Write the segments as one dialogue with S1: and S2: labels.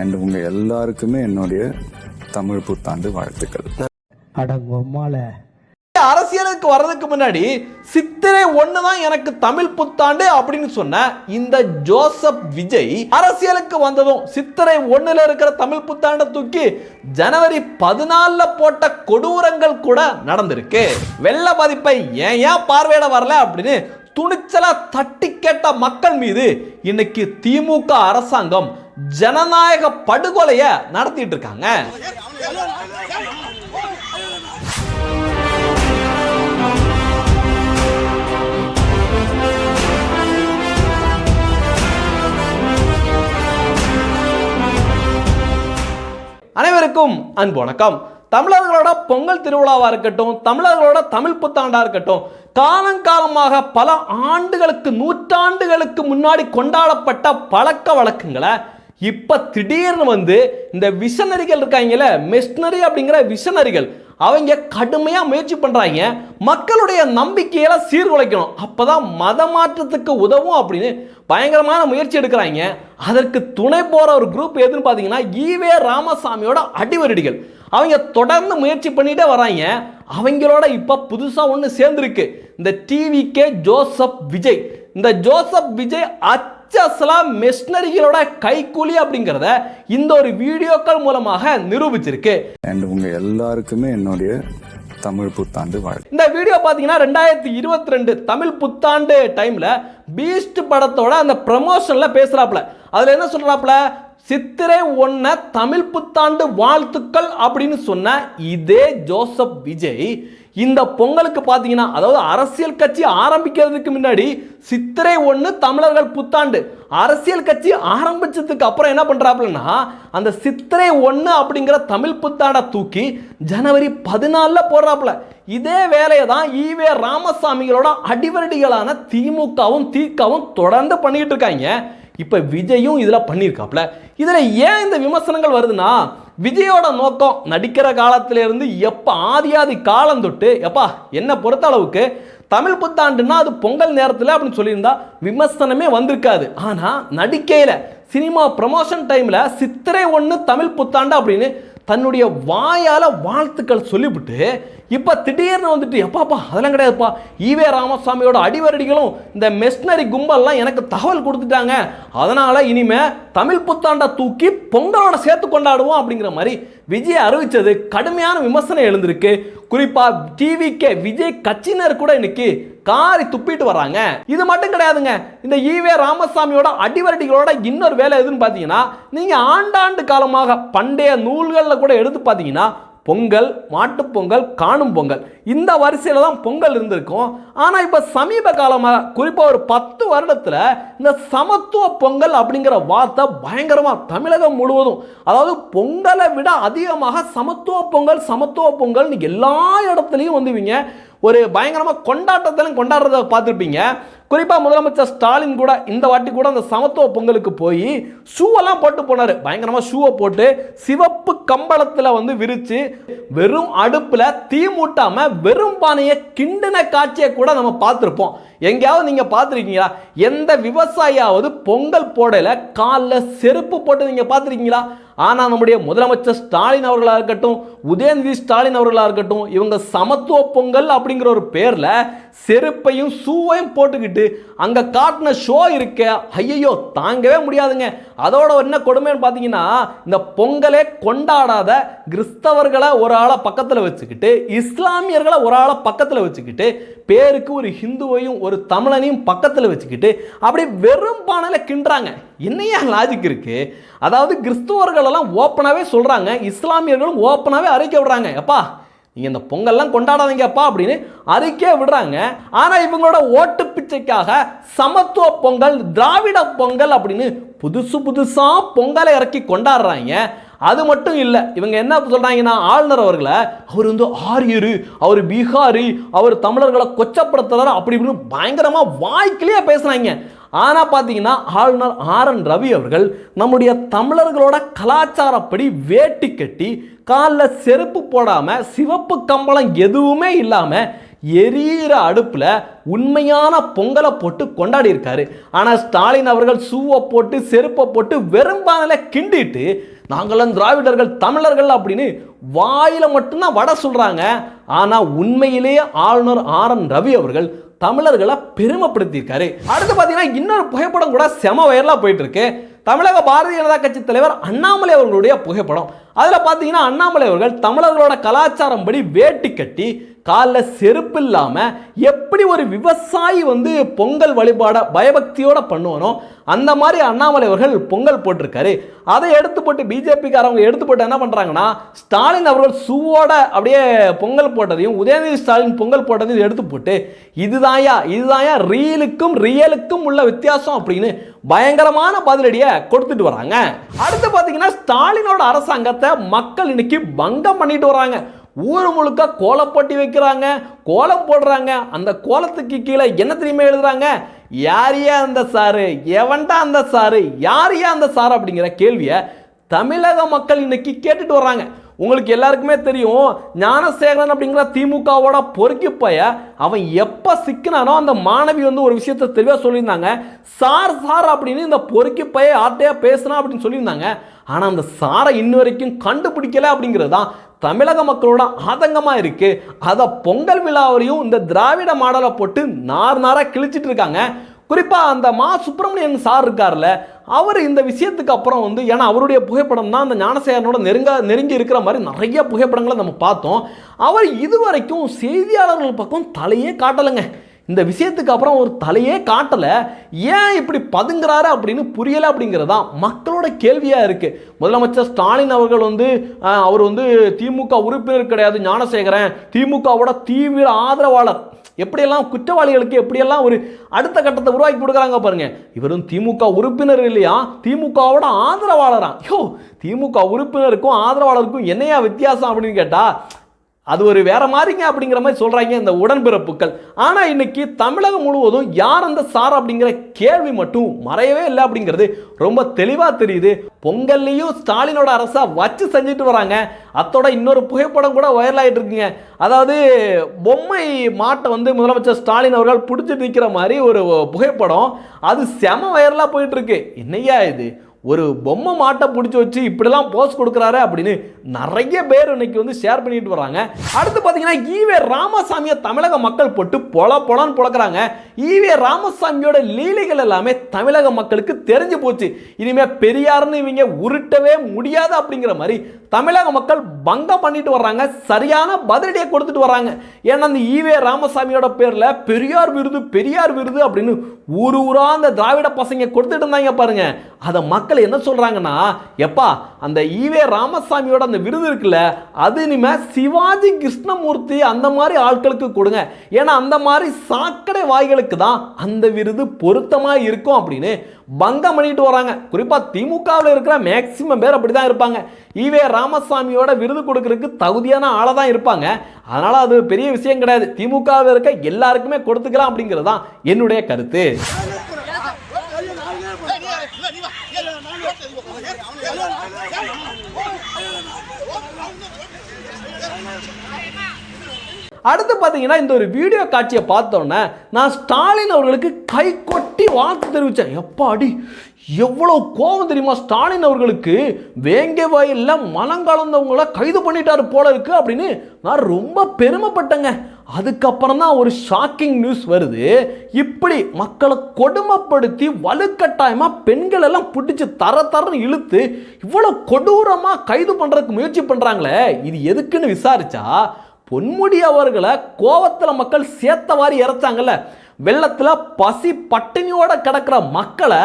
S1: And உங்க எல்லாருக்குமே என்னுடைய தமிழ் புத்தாண்டு வாழ்த்துக்கள்.
S2: அடங்கொம்மால
S3: அரசியலுக்கு வர்றதுக்கு முன்னாடி சித்திரை ஒன்று தான் எனக்கு தமிழ் புத்தாண்டு அப்படின்னு சொன்ன இந்த ஜோசப் விஜய் அரசியலுக்கு வந்ததும் சித்திரை ஒண்ணுல இருக்கிற தமிழ் புத்தாண்டை தூக்கி ஜனவரி பதினாலுல போட்ட கொடூரங்கள் கூட நடந்திருக்கு. வெள்ள பாதிப்பை ஏன் ஏன் பார்வையிட வரல அப்படின்னு துணிச்சலா தட்டி கேட்ட மக்கள் மீது இன்னைக்கு திமுக அரசாங்கம் ஜனநாயக படுகொலையை நடத்திட்டு இருக்காங்க. அனைவருக்கும் அன்பு வணக்கம். தமிழர்களோட பொங்கல் திருவிழாவா இருக்கட்டும் தமிழர்களோட தமிழ் புத்தாண்டா இருக்கட்டும் காலங்காலமாக பல ஆண்டுகளுக்கு நூற்றாண்டுகளுக்கு முன்னாடி கொண்டாடப்பட்ட பழக்க வழக்கங்களை இப்போ திடீர்னு வந்து இந்த விஷனரிகள் இருக்காங்கல்ல மிஷினரி அப்படிங்கிற விஷனரிகள் அவங்க கடுமையா முயற்சி பண்றாங்க. மக்களுடைய நம்பிக்கையில சீர்குலைக்கணும். அப்பதான் மத மாற்றத்துக்கு உதவும் அப்படின்னு பயங்கரமான முயற்சி எடுக்கிறாங்க. அதற்கு துணை போற ஒரு குரூப் எதுன்னு பார்த்தீங்கன்னா ஈவே ராமசாமியோட அடிவரடிகள். அவங்க தொடர்ந்து முயற்சி பண்ணிட்டே வராங்க. அவங்களோட இப்போ புதுசாக ஒன்று சேர்ந்துருக்கு. இந்த டிவிகே ஜோசப் விஜய். இந்த ஜோசப் விஜய் அச்சஸ்லா மெஷினரிகளோட கைக்கூலி அப்படிங்கிறத இந்த ஒரு வீடியோக்கள் மூலமாக நிரூபிச்சிருக்கு.
S1: அண்ட் உங்க எல்லாருக்குமே என்னுடைய தமிழ் புத்தாண்டு வாழ்த்து.
S3: இந்த வீடியோ பார்த்தீங்கன்னா ரெண்டாயிரத்தி இருபத்தி ரெண்டு தமிழ் புத்தாண்டு டைமில் பீஸ்ட் படத்தோட அந்த ப்ரமோஷனில் பேசுகிறாப்புல அதில் என்ன சொல்கிறாப்புல சித்திரை ஒன்ன தமிழ் புத்தாண்டு வாழ்த்துக்கள் அப்படின்னு சொன்ன இதே ஜோசப் விஜய் இந்த பொங்கலுக்கு பார்த்தீங்கன்னா அதாவது அரசியல் கட்சி ஆரம்பிக்கிறதுக்கு முன்னாடி சித்திரை ஒன்று தமிழர்கள் புத்தாண்டு. அரசியல் கட்சி ஆரம்பிச்சதுக்கு அப்புறம் என்ன பண்ணுறாப்புலன்னா அந்த சித்திரை ஒன்று அப்படிங்கிற தமிழ் புத்தாண்டை தூக்கி ஜனவரி பதினாலில் போடுறாப்புல. இதே வேலையை தான் ஈவே ராமசாமிகளோட அடிவரடிகளான திமுகவும் திகவும் தொடர்ந்து பண்ணிட்டு இருக்காங்க. இப்போ விஜயும் இதில் பண்ணியிருக்காப்புல. இதில் ஏன் இந்த விமர்சனங்கள் வருதுன்னா விஜயோட நோக்கம் நடிக்கிற காலத்திலேருந்து எப்போ ஆதி ஆதி காலம் தொட்டு எப்பா என்னை பொறுத்த அளவுக்கு தமிழ் புத்தாண்டுன்னா அது பொங்கல் நேரத்தில் அப்படின்னு சொல்லியிருந்தா விமர்சனமே வந்திருக்காது. ஆனால் நடிக்கையில் சினிமா ப்ரமோஷன் டைமில் சித்திரை ஒன்று தமிழ் புத்தாண்டு அப்படின்னு தன்னுடைய வாயால் வாழ்த்துக்கள் சொல்லிவிட்டு இப்போ திடீர்னு வந்துட்டு எப்பாப்பா அதெல்லாம் கிடையாதுப்பா. ஈவே ராமசாமியோட அடிவரடிகளும் இந்த மெஷினரி கும்பல்லாம் எனக்கு தகவல் கொடுத்துட்டாங்க. அதனால் இனிமே தமிழ் புத்தாண்டை தூக்கி பொங்கலோட சேர்த்து கொண்டாடுவோம் அப்படிங்கிற மாதிரி விஜய் அறிவித்தது கடுமையான விமர்சனம் எழுந்திருக்கு. குறிப்பாக டிவிக்கே விஜய் கட்சியினர் கூட இன்னைக்கு காரி துப்பிட்டு வராங்க இது மட்டும் கிடையாதுங்க. இந்த ஈவே ராமசாமியோட அடிவரடிகளோட இன்னொரு வேலை எதுன்னு பார்த்தீங்கன்னா நீங்கள் ஆண்டாண்டு காலமாக பண்டைய நூல்களில் கூட எடுத்து பார்த்தீங்கன்னா பொங்கல் மாட்டுப்பொங்கல் காணும் பொங்கல். இந்த வரிசையில் தான் பொங்கல் இருந்திருக்கும். ஆனால் இப்போ சமீப காலமாக குறிப்பாக ஒரு பத்து வருடத்தில் இந்த சமத்துவ பொங்கல் அப்படிங்கிற வார்த்தை பயங்கரமாக தமிழகம் முழுவதும் அதாவது பொங்கலை விட அதிகமாக சமத்துவ பொங்கல் சமத்துவ பொங்கல்னு எல்லா இடத்துலையும் வந்துவிங்க. ஒரு பயங்கரமாக கொண்டாட்டத்திலும் கொண்டாடுறத பார்த்துருப்பீங்க. குறிப்பாக முதலமைச்சர் ஸ்டாலின் கூட இந்த வாட்டி கூட அந்த சமத்துவ பொங்கலுக்கு போய் ஷூவெல்லாம் போட்டு போனார். பயங்கரமாக ஷூவை போட்டு சிவப்பு கம்பளத்தில் வந்து விரித்து வெறும் அடுப்பில் தீ மூட்டாமல் வெறும் பானையை கிண்டின காட்சியை கூட நம்ம பார்த்துருப்போம். எங்கேயாவது நீங்கள் பார்த்துருக்கீங்களா? எந்த விவசாயியாவது பொங்கல் போடையில் காலில் செருப்பு போட்டு நீங்கள் பார்த்துருக்கீங்களா? ஆனால் நம்முடைய முதலமைச்சர் ஸ்டாலின் அவர்களாக இருக்கட்டும் உதயநிதி ஸ்டாலின் அவர்களாக இருக்கட்டும் இவங்க சமத்துவ பொங்கல் அப்படிங்கிற ஒரு பேரில் செருப்பையும் சூவையும் போட்டுக்கிட்டு அங்கே காட்டின ஷோ இருக்க ஐயையோ தாங்கவே முடியாதுங்க. அதோட என்ன கொடுமைன்னு பார்த்தீங்கன்னா இந்த பொங்கலே கொண்டாடாத கிறிஸ்தவர்களை ஒரு ஆளை பக்கத்தில் வச்சுக்கிட்டு இஸ்லாமியர்களை ஒரு ஆளை பக்கத்தில் வச்சுக்கிட்டு பேருக்கு ஒரு ஹிந்துவையும் ஒரு தமிழனையும் பக்கத்தில் வச்சுக்கிட்டு அப்படி வெறும் பானையில் கிண்டுறாங்க. என்னையா லாஜிக் இருக்குது அதாவது கிறிஸ்துவர்கள் எல்லாம் ஓப்பனாகவே சொல்கிறாங்க இஸ்லாமியர்களும் ஓப்பனாகவே அறிக்கை விடுறாங்க. எப்பா நீங்கள் இந்த பொங்கல்லாம் கொண்டாடாதீங்கப்பா அப்படின்னு அறிக்கை விடுறாங்க. ஆனால் இவங்களோட ஓட்டு பிச்சைக்காக சமத்துவ பொங்கல் திராவிட பொங்கல் அப்படின்னு புதுசு புதுசாக பொங்கலை இறக்கி கொண்டாடுறாங்க. அது மட்டும் இல்லை இவங்க என்ன சொல்கிறாங்கன்னா ஆளுநர் அவர்களை அவர் வந்து ஆரியரு அவர் பீகாரி அவர் தமிழர்களை கொச்சப்படுத்துறாரு அப்படி இப்படின்னு பயங்கரமாக வாய்க்கிலேயே பேசுகிறாங்க ஆனால் பார்த்தீங்கன்னா ஆளுநர் ஆர் என் ரவி அவர்கள் நம்முடைய தமிழர்களோட கலாச்சாரப்படி வேட்டி கட்டி காலில் செருப்பு போடாமல் சிவப்பு கம்பளம் எதுவுமே இல்லாமல் எரியிற அடுப்பில் உண்மையான பொங்கலை போட்டு கொண்டாடி இருக்காரு. ஆனால் ஸ்டாலின் அவர்கள் சூவை போட்டு செருப்பை போட்டு வெறும்பானில் கிண்டிட்டு நாங்களாம் திராவிடர்கள் தமிழர்கள் அப்படின்னு வாயில் மட்டும்தான் வடை சொல்கிறாங்க ஆனால் உண்மையிலேயே ஆளுநர் ஆர் என் ரவி அவர்கள் தமிழர்களை பெருமைப்படுத்தியிருக்காரு. அடுத்து பார்த்தீங்கன்னா இன்னொரு புகைப்படம் கூட செம வயலாக போயிட்டு இருக்கு. தமிழக பாரதிய ஜனதா கட்சி தலைவர் அண்ணாமலை அவர்களுடைய புகைப்படம். அதில் பார்த்தீங்கன்னா அண்ணாமலை அவர்கள் தமிழர்களோட கலாச்சாரம் படி வேட்டி கட்டி காலில் செருப்பு இல்லாமல் எப்படி ஒரு விவசாயி வந்து பொங்கல் வழிபாட பயபக்தியோட பண்ணுவானோ அந்த மாதிரி அண்ணாமலை அவர்கள் பொங்கல் போட்டிருக்காரு. அதை எடுத்து போட்டு பிஜேபிக்காரவங்க எடுத்து போட்டு என்ன பண்ணுறாங்கன்னா ஸ்டாலின் அவர்கள் சூவோட அப்படியே பொங்கல் போட்டதையும் உதயநிதி ஸ்டாலின் பொங்கல் போட்டதையும் எடுத்து போட்டு இதுதாயா இதுதாயா ரீலுக்கும் ரியலுக்கும் உள்ள வித்தியாசம் அப்படின்னு பயங்கரமான பதிலடியை கொடுத்துட்டு வராங்க. அடுத்து பார்த்தீங்கன்னா ஸ்டாலினோட அரசாங்கத்தை மக்கள் இன்னைக்கு பங்கம் பண்ணிட்டு வராங்க. ஊர் முழுக்க கோலப்பட்டி வைக்கிறாங்க கோலம் போடுறாங்க. அந்த கோலத்துக்கு கீழே என்ன தெரியுமா எழுதுறாங்க? யாரையா அந்த சாரு? எவன்டா அந்த சாரு? யாரையா அந்த சாரு? அப்படிங்கிற கேள்வியை தமிழக மக்கள் இன்னைக்கு கேட்டுட்டு வர்றாங்க உங்களுக்கு எல்லாருக்குமே தெரியும் ஞானசேகரன் அப்படிங்கிற திமுகவோட பொறுக்கி பைய அவன் எப்போ சிக்கினானோ அந்த மாணவி வந்து ஒரு விஷயத்தை தெளிவாக சொல்லியிருந்தாங்க. சார் சார் அப்படின்னு இந்த பொறுக்கி பைய ஆட்டையாக பேசுனா அப்படின்னு சொல்லியிருந்தாங்க. ஆனால் அந்த சாரை இன்ன வரைக்கும் கண்டுபிடிக்கல அப்படிங்கிறது தான் தமிழக மக்களோட ஆதங்கமாக இருக்குது அதை பொங்கல் விழாவிலையும் இந்த திராவிட மாடலை போட்டு நார் நாராக கிழிச்சிட்டு இருக்காங்க. குறிப்பாக அந்த மா சுப்பிரமணியன் சார் இருக்கார்ல அவர் இந்த விஷயத்துக்கு அப்புறம் வந்து ஏன்னா அவருடைய புகைப்படம் தான் அந்த ஞானசேகரனோட நெருங்க நெருங்கி இருக்கிற மாதிரி நிறைய புகைப்படங்களை நம்ம பார்த்தோம். அவர் இதுவரைக்கும் செய்தியாளர்கள் பக்கம் தலையே காட்டலைங்க. இந்த விஷயத்துக்கு அப்புறம் ஒரு தலையே காட்டலை. ஏன் இப்படி பதுங்குறாரு அப்படின்னு புரியலை அப்படிங்கிறது தான் மக்களோட கேள்வியாக இருக்குது முதலமைச்சர் ஸ்டாலின் அவர்கள் வந்து அவர் வந்து திமுக உறுப்பினர் கிடையாது ஞானசேகரன். திமுகவோட தீவிர ஆதரவாளர். எப்படியெல்லாம் குற்றவாளிகளுக்கு எப்படியெல்லாம் ஒரு அடுத்த கட்டத்தை உருவாக்கி கொடுக்குறாங்க பாருங்க. இவரும் திமுக உறுப்பினர் இல்லையா? திமுகவோட ஆதரவாளராம் யோ திமுக உறுப்பினருக்கும் ஆதரவாளருக்கும் என்னையா வித்தியாசம் அப்படின்னு கேட்டால் அது ஒரு வேற மாதிரிங்க அப்படிங்கிற மாதிரி சொல்றாங்க இந்த உடன்பிறப்புகள். ஆனா இன்னைக்கு தமிழகம் முழுவதும் யார் அந்த சார் அப்படிங்கிற கேள்வி மட்டும் மறையவே இல்லை அப்படிங்கிறது ரொம்ப தெளிவா தெரியுது. பொங்கல்லையும் ஸ்டாலினோட அரசா வச்சு செஞ்சுட்டு வராங்க. அத்தோட இன்னொரு புகைப்படம் கூட வைரல் ஆயிட்டு இருக்குங்க. அதாவது பொம்மை மாட்டை வந்து முதலமைச்சர் ஸ்டாலின் அவர்கள் பிடிச்சிட்டு நிற்கிற மாதிரி ஒரு புகைப்படம். அது செம வைரலாக போயிட்டு இருக்கு. என்னையா இது? ஒரு பொம்மை மாட்டை பிடிச்சி வச்சு இப்படிலாம் போஸ் கொடுக்குறாரு அப்படின்னு நிறைய பேர் இன்னைக்கு வந்து ஷேர் பண்ணிட்டு வராங்க அடுத்து பார்த்தீங்கன்னா ஈவே ராமசாமியை தமிழக மக்கள் போட்டு பொல பொலன்னு பிழக்கிறாங்க ஈவே ராமசாமியோட லீலைகள் எல்லாமே தமிழக மக்களுக்கு தெரிஞ்சு போச்சு. இனிமே பெரியார்னு இவங்க உருட்டவே முடியாது அப்படிங்கிற மாதிரி தமிழக மக்கள் பங்கம் பண்ணிட்டு வர்றாங்க சரியான பதிலடியை கொடுத்துட்டு வர்றாங்க. ஏன்னா அந்த ஈவே ராமசாமியோட பேர்ல பெரியார் விருது பெரியார் விருது அப்படின்னு ஊரு ஊரா அந்த திராவிட பசங்க கொடுத்துட்டு இருந்தாங்க பாருங்க. அதை மக்கள் என்ன சொல்றாங்கன்னா எப்பா அந்த ஈவே ராமசாமியோட அந்த விருது இருக்குல்ல அது இனிமே சிவாஜி கிருஷ்ணமூர்த்தி அந்த மாதிரி ஆட்களுக்கு கொடுங்க. ஏன்னா அந்த மாதிரி சாக்கடை வாய்களுக்கு தான் அந்த விருது பொருத்தமா இருக்கும் அப்படின்னு பங்கம் பண்ணிட்டு வராங்க குறிப்பா திமுகவில் இருக்கிற மேக்சிமம் பேர் அப்படி தான் இருப்பாங்க ஈவே ராமசாமியோட விருது கொடுக்கறதுக்கு தகுதியான ஆளை தான் இருப்பாங்க அதனால அது பெரிய விஷயம் கிடையாது திமுகவில் இருக்க எல்லாருக்குமே கொடுத்துக்கலாம் அப்படிங்கிறது தான் என்னுடைய கருத்து அடுத்து பார்த்தீங்கன்னா இந்த ஒரு வீடியோ காட்சியை பார்த்தோன்னே நான் ஸ்டாலின் அவர்களுக்கு கை கொட்டி வாழ்த்து தெரிவித்தேன். எப்பாடி? எவ்வளோ கோவம் தெரியுமா? ஸ்டாலின் அவர்களுக்கு வேங்க வயலில் மனங்கலந்தவங்கள கைது பண்ணிட்டாரு போல இருக்கு அப்படின்னு நான் ரொம்ப பெருமைப்பட்டேங்க. அதுக்கப்புறம் தான் ஒரு ஷாக்கிங் நியூஸ் வருது. இப்படி மக்களை கொடுமைப்படுத்தி வலுக்கட்டாயமாக பெண்கள் எல்லாம் பிடிச்சி தர தரன்னு இழுத்து இவ்வளோ கொடூரமாக கைது பண்ணுறதுக்கு முயற்சி பண்ணுறாங்களே இது எதுக்குன்னு விசாரிச்சா பொன்முடி அவர்களை கோவத்தில் மக்கள் சேர்த்த மாதிரி இறைச்சாங்கல்ல? வெள்ளத்தில் பசி பட்டினியோட கிடக்கிற மக்களை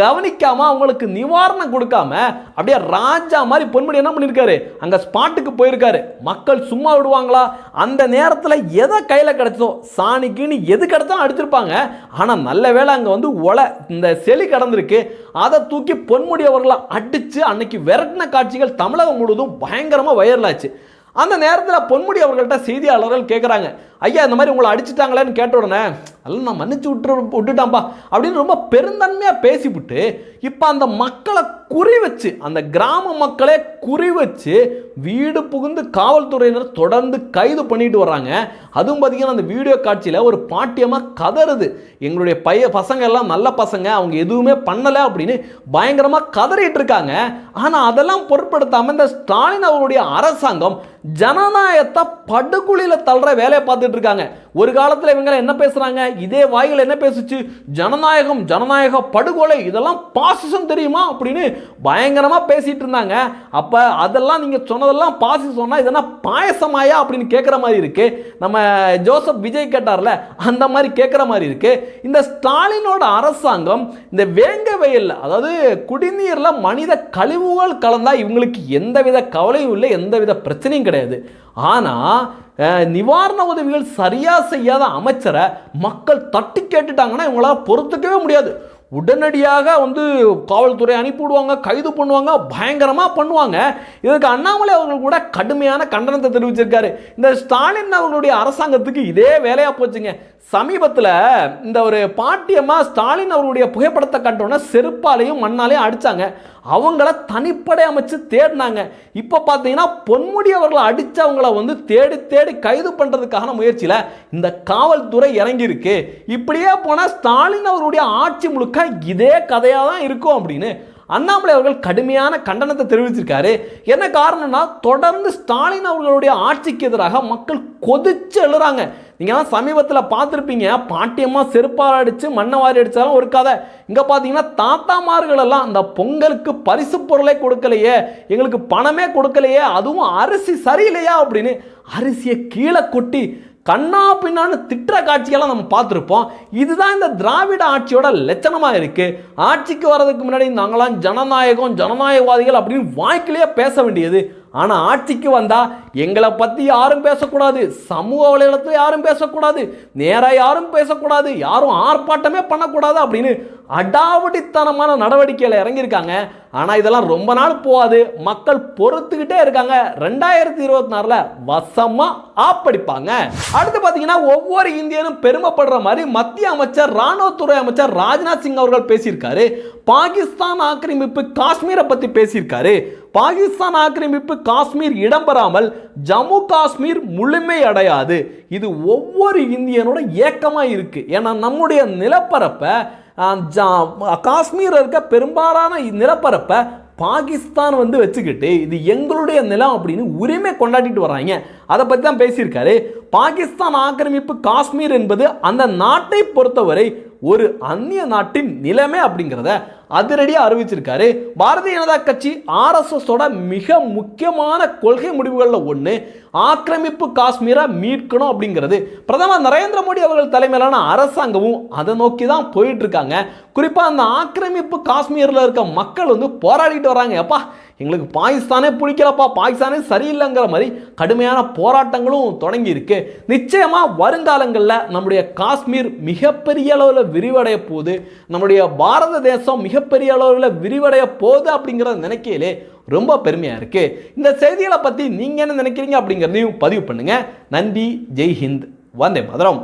S3: கவனிக்காம அவங்களுக்கு நிவாரணம் கொடுக்காம அப்படியே ராஜா மாதிரி பொன்முடி என்ன பண்ணியிருக்காரு அங்கே ஸ்பாட்டுக்கு போயிருக்காரு. மக்கள் சும்மா விடுவாங்களா? அந்த நேரத்தில் எதை கையில் கிடச்சதோ சாணிக்குன்னு எது கிடச்சோ அடிச்சிருப்பாங்க. ஆனால் நல்ல வேளை அங்கே வந்து ஒலை இந்த செலி கடந்திருக்கு. அதை தூக்கி பொன்முடி அவர்களை அடித்து அன்னைக்கு விரட்டின காட்சிகள் தமிழகம் முழுவதும் பயங்கரமாக வைரலாச்சு. அந்த நேரத்தில் பொன்முடி அவர்கள்ட்ட செய்தியாளர்கள் கேட்குறாங்க ஐயா இந்த மாதிரி உங்களை அடிச்சுட்டாங்களேன்னு கேட்ட உடனே அதெல்லாம் நான் மன்னிச்சு விட்டு விட்டுட்டான்ப்பா. அப்படின்னு ரொம்ப பெருந்தன்மையாக பேசிவிட்டு இப்போ அந்த மக்களை குறி வச்சு அந்த கிராம மக்களே குறி வச்சு வீடு புகுந்து காவல்துறையினர் தொடர்ந்து கைது பண்ணிட்டு வர்றாங்க. அதுவும் பார்த்தீங்கன்னா அந்த வீடியோ காட்சியில் ஒரு பாட்டியமாக கதறுது. எங்களுடைய பைய பசங்க எல்லாம் நல்ல பசங்க அவங்க எதுவுமே பண்ணலை அப்படின்னு பயங்கரமாக கதறிட்டு இருக்காங்க. ஆனால் அதெல்லாம் பொருட்படுத்தாமல் இந்த ஸ்டாலின் அவருடைய அரசாங்கம் ஜனநாயகத்தை படுகுழியில் தள்ளுற வேலையை பார்த்துட்டு இருக்காங்க. ஒரு காலத்தில் இவங்க என்ன பேசுகிறாங்க இதே வாயில் என்ன பேசுச்சு? ஜனநாயகம் ஜனநாயக படுகொலை இதெல்லாம் பாசிசம் தெரியுமா? அப்படின்னு பயங்கரமாக பேசிகிட்டு இருந்தாங்க. அப்போ அதெல்லாம் நீங்கள் சொன்னதெல்லாம் பாசிசம்னா சொன்னால் இதெல்லாம் பாயசமாயா அப்படின்னு கேட்குற மாதிரி இருக்கு. நம்ம ஜோசப் விஜய் கேட்டார்ல அந்த மாதிரி கேட்குற மாதிரி இருக்கு. இந்த ஸ்டாலினோட அரசாங்கம் இந்த வேங்க வயலில் அதாவது குடிநீரில் மனித கழிவுகள் கலந்தால் இவங்களுக்கு எந்தவித கவலையும் இல்லை எந்தவித பிரச்சனையும் கிடையாது. கிடையாது. ஆனால் நிவாரண உதவிகள் சரியாக செய்யாத அமைச்சரை மக்கள் தட்டி கேட்டுட்டாங்கன்னா இவங்களால் பொறுத்துக்கவே முடியாது. உடனடியாக வந்து காவல்துறை அனுப்பிவிடுவாங்க கைது பண்ணுவாங்க பயங்கரமாக பண்ணுவாங்க. இதற்கு அண்ணாமலை அவர்கள் கூட கடுமையான கண்டனத்தை தெரிவிச்சிருக்காரு. இந்த ஸ்டாலின் அவர்களுடைய அரசாங்கத்துக்கு இதே வேலையாக போச்சுங்க. சமீபத்தில் இந்த ஒரு பாட்டியமாக ஸ்டாலின் அவருடைய புகைப்படத்தை கண்டோன்னே செருப்பாலையும் மண்ணாலையும் அடித்தாங்க அவங்கள தனிப்படை அமைச்சு தேடினாங்க. இப்போ பார்த்தீங்கன்னா பொன்முடி அவர்களை அடித்து அவங்கள வந்து தேடி தேடி கைது பண்ணுறதுக்கான முயற்சியில் இந்த காவல்துறை இறங்கியிருக்கு. இப்படியே போனால் ஸ்டாலின் அவருடைய ஆட்சி முழுக்க இதே கதையாக தான் இருக்கும் அப்படின்னு அண்ணாமலை அவர்கள் கடுமையான கண்டனத்தை தெரிவிச்சிருக்காரு. என்ன காரணம்னா தொடர்ந்து ஸ்டாலின் அவர்களுடைய ஆட்சிக்கு எதிராக மக்கள் கொதிச்சு எழுறாங்க. நீங்கள்லாம் சமீபத்தில் பார்த்துருப்பீங்க. பாட்டியம்மா செருப்பால் அடித்து மண்ணை வாரி அடித்தாலும் ஒரு கதை. இங்கே பார்த்தீங்கன்னா தாத்தாமார்களெல்லாம் அந்த பொங்கலுக்கு பரிசு பொருளே கொடுக்கலையே. எங்களுக்கு பணமே கொடுக்கலையே. அதுவும் அரிசி சரியில்லையா அப்படின்னு அரிசியை கீழே கொட்டி கண்ணா பின்னான்னு திட்டுற காட்சியெல்லாம் நம்ம பார்த்துருப்போம். இதுதான் இந்த திராவிட ஆட்சியோட லட்சணமாக இருக்குது ஆட்சிக்கு வர்றதுக்கு முன்னாடி நாங்களாம் ஜனநாயகம் ஜனநாயகவாதிகள் அப்படின்னு வாய்க்கிலேயே பேச வேண்டியது. ஆனால் ஆட்சிக்கு வந்தால் எங்களை பற்றி யாரும் பேசக்கூடாது. சமூக வலைதளத்தில் யாரும் பேசக்கூடாது. நேராக யாரும் பேசக்கூடாது. யாரும் ஆர்ப்பாட்டமே பண்ணக்கூடாது அப்படின்னு அடாவடித்தனமான நடவடிக்கையில் இறங்கியிருக்காங்க. ஆனால் இதெல்லாம் ரொம்ப நாள் போகாது. மக்கள் பொறுத்துக்கிட்டே இருக்காங்க. ரெண்டாயிரத்தி இருபத்தி நாலில் வசமாக ஆப்படிப்பாங்க. அடுத்து பார்த்தீங்கன்னா ஒவ்வொரு இந்தியனும் பெருமைப்படுற மாதிரி மத்திய அமைச்சர் ராணுவத்துறை அமைச்சர் ராஜ்நாத் சிங் அவர்கள் பேசியிருக்காரு. பாகிஸ்தான் ஆக்கிரமிப்பு காஷ்மீரை பற்றி பேசியிருக்காரு. பாகிஸ்தான் ஆக்கிரமிப்பு காஷ்மீர் இடம்பெறாமல் ஜம்மு காஷ்மீர் முழுமை அடையாது. இது ஒவ்வொரு இந்தியனோட ஏக்கமாக இருக்குது ஏன்னா நம்முடைய நிலப்பரப்பை காஷ்மீரில் ஜா- இருக்க பெரும்பாலான நிலப்பரப்பை பாகிஸ்தான் வந்து வச்சுக்கிட்டு இது எங்களுடைய நிலம் அப்படின்னு உரிமை கொண்டாடிட்டு வர்றாங்க. அதை பற்றி தான் பேசியிருக்காரு. பாகிஸ்தான் ஆக்கிரமிப்பு காஷ்மீர் என்பது அந்த நாட்டை பொறுத்தவரை ஒரு அந்நிய நாட்டின் நிலைமை அப்படிங்கிறத அதிரடியாக அறிவிச்சிருக்காரு. பாரதிய ஜனதா கட்சி ஆர்எஸ்எஸோட மிக முக்கியமான கொள்கை முடிவுகளில் ஒன்று ஆக்கிரமிப்பு காஷ்மீரை மீட்கணும் அப்படிங்கிறது. பிரதமர் நரேந்திர மோடி அவர்கள் தலைமையிலான அரசாங்கமும் அதை நோக்கி தான் போயிட்டு இருக்காங்க. குறிப்பாக அந்த ஆக்கிரமிப்பு காஷ்மீரில் இருக்க மக்கள் வந்து போராடிட்டு வராங்க. எப்பா எங்களுக்கு பாகிஸ்தானே பிடிக்கலப்பா பாகிஸ்தானே சரியில்லைங்கிற மாதிரி கடுமையான போராட்டங்களும் தொடங்கி இருக்கு நிச்சயமாக வருங்காலங்களில் நம்முடைய காஷ்மீர் மிகப்பெரிய அளவில் விரிவடைய போகுது. நம்முடைய பாரத தேசம் மிகப்பெரிய அளவில் விரிவடைய போகுது அப்படிங்கிறத நினைக்கையிலே ரொம்ப பெருமையாக இருக்குது இந்த செய்திகளை பற்றி நீங்கள் என்ன நினைக்கிறீங்க அப்படிங்கிறதையும் பதிவு பண்ணுங்கள் நன்றி ஜெய் ஹிந்த் வந்தே மதுரம்.